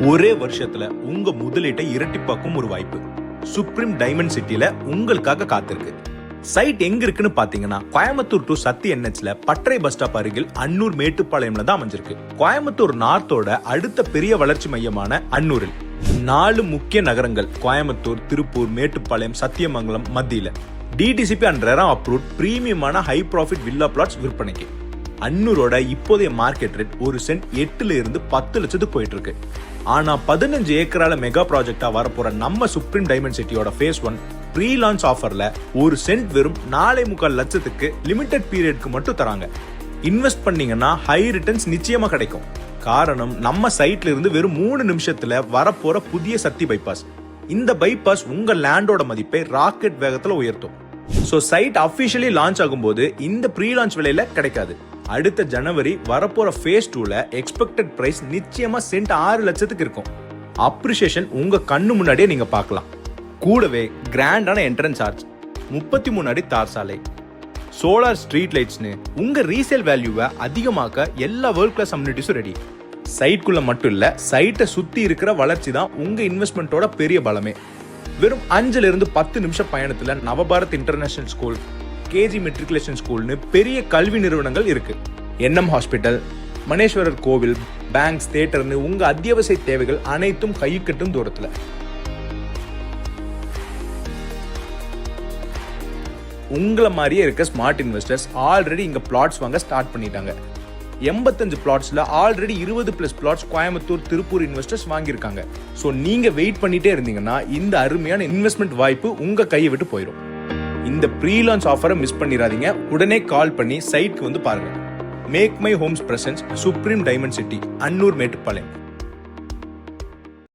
ஒரே வருஷத்துல உங்க முதலீட்டை இரட்டிப்பாக்கும் ஒரு வாய்ப்பு. சுப்ரீம் டைமண்ட் சிட்டில உங்களுக்காக காத்திருக்கு. சைட் எங்க இருக்குன்னு பாத்தீங்கன்னா கோயம்புத்தூர் டு சத்தி என்எச்ல பற்றை பஸ் ஸ்டாப் அருகில் அன்னூர் மேட்டுப்பாளையம்ல தான் அமைஞ்சிருக்கு. கோயம்புத்தூர் நார்த்தோட அடுத்த பெரிய வளர்ச்சி மையமான அன்னூரில். நாலு முக்கிய நகரங்கள் கோயம்புத்தூர் திருப்பூர் மேட்டுப்பாளையம் சத்தியமங்கலம் மத்தியில. டிடிசிபி அண்ட் ரெரா அப்ரூவ் பிரீமியமான ஹை ப்ராஃபிட் வில்லா பிளாட்ஸ் விற்பனைக்கு. அன்னூரோட இப்போதைய மார்க்கெட் ரேட் ஒரு சென்ட் எட்டுல இருந்து பத்து லட்சத்துக்கு போயிட்டு இருக்கு. ஆனா பதினஞ்சு ஏக்கரால மெகா ப்ராஜெக்டா வரப்போற நம்ம சுப்ரீம் டைமண்ட் சிட்டியோட ஃபேஸ் ஒன் ப்ரீ லான்ச் ஆஃபர்ல ஒரு சென்ட் வெறும் நாலே முக்கால் லட்சத்துக்கு லிமிடெட் பீரியட்க்கு மட்டும் தராங்க. இன்வெஸ்ட் பண்ணீங்கன்னா ஹை ரிட்டர்ன்ஸ் நிச்சயமா கிடைக்கும். காரணம் நம்ம சைட்ல இருந்து வெறும் மூணு நிமிஷத்துல வரப்போற புதிய சக்தி பைபாஸ் இந்த பைபாஸ் உங்க லேண்டோட மதிப்பை ராக்கெட் வேகத்துல உயர்த்தும். ஸோ சைட் அஃபிஷியலி லான்ச் ஆகும்போது இந்த ப்ரீ லான்ச் விலையில கிடைக்காது. அடுத்த ஜனவரி வரப்போற ஃபேஸ் டூல எக்ஸ்பெக்டட் பிரைஸ் நிச்சயமா சென்ட் ஆறு லட்சத்துக்கு இருக்கும். அப்ரிசியேஷன் உங்க கண்ணு முன்னாடியே நீங்க பார்க்கலாம். கூடவே கிராண்டான என்ட்ரன்ஸ் சார்ஜ் முப்பத்தி மூணு அடி தார் சாலை. சோலார் ஸ்ட்ரீட் லைட்ஸ்னு உங்க ரீசேல் வேல்யூவை அதிகமாக்க எல்லா வேர்ல்ட் கிளாஸ் அம்யூனிட்டிஸும் ரெடி சைட்குள்ள மட்டும் இல்ல சைட்டை சுத்தி இருக்கிற வளர்ச்சி தான் உங்க இன்வெஸ்ட்மெண்ட்டோட பெரிய பலமே. வெறும் அஞ்சுல இருந்து பத்து நிமிஷம் பயணத்துல Navabharat international school KG matriculation ஸ்கூல்னு பெரிய கல்வி நிறுவனங்கள் இருக்கு. என்எம் ஹாஸ்பிட்டல் மணேஸ்வரர் கோவில் பேங்க்ஸ் தேட்டர்னு உங்க அத்தியாவசிய தேவைகள் அனைத்தும் கைக்கட்டும் தூரத்துல. உங்களை மாதிரியே இருக்க ஸ்மார்ட் இன்வெஸ்டர்ஸ் ஆல்ரெடி இங்க பிளாட்ஸ் வாங்க ஸ்டார்ட் பண்ணிட்டாங்க. எண்பத்தஞ்சு பிளாட்ஸில் ஆல்ரெடி இருபது plus plots Coimbatore Tiruppur investors வாங்கியிருக்காங்க. ஸோ நீங்கள் வெயிட் பண்ணிகிட்டே இருந்தீங்கன்னா இந்த அருமையான இன்வெஸ்ட்மெண்ட் வாய்ப்பு உங்கள் கையை விட்டு போயிடும் இந்த ப்ரீ லான்ச் ஆஃபரை மிஸ் பண்ணிடாதீங்க உடனே கால் பண்ணி சைட்க்கு வந்து பாருங்க. Make my homes presents supreme diamond city Annur Mettupalayam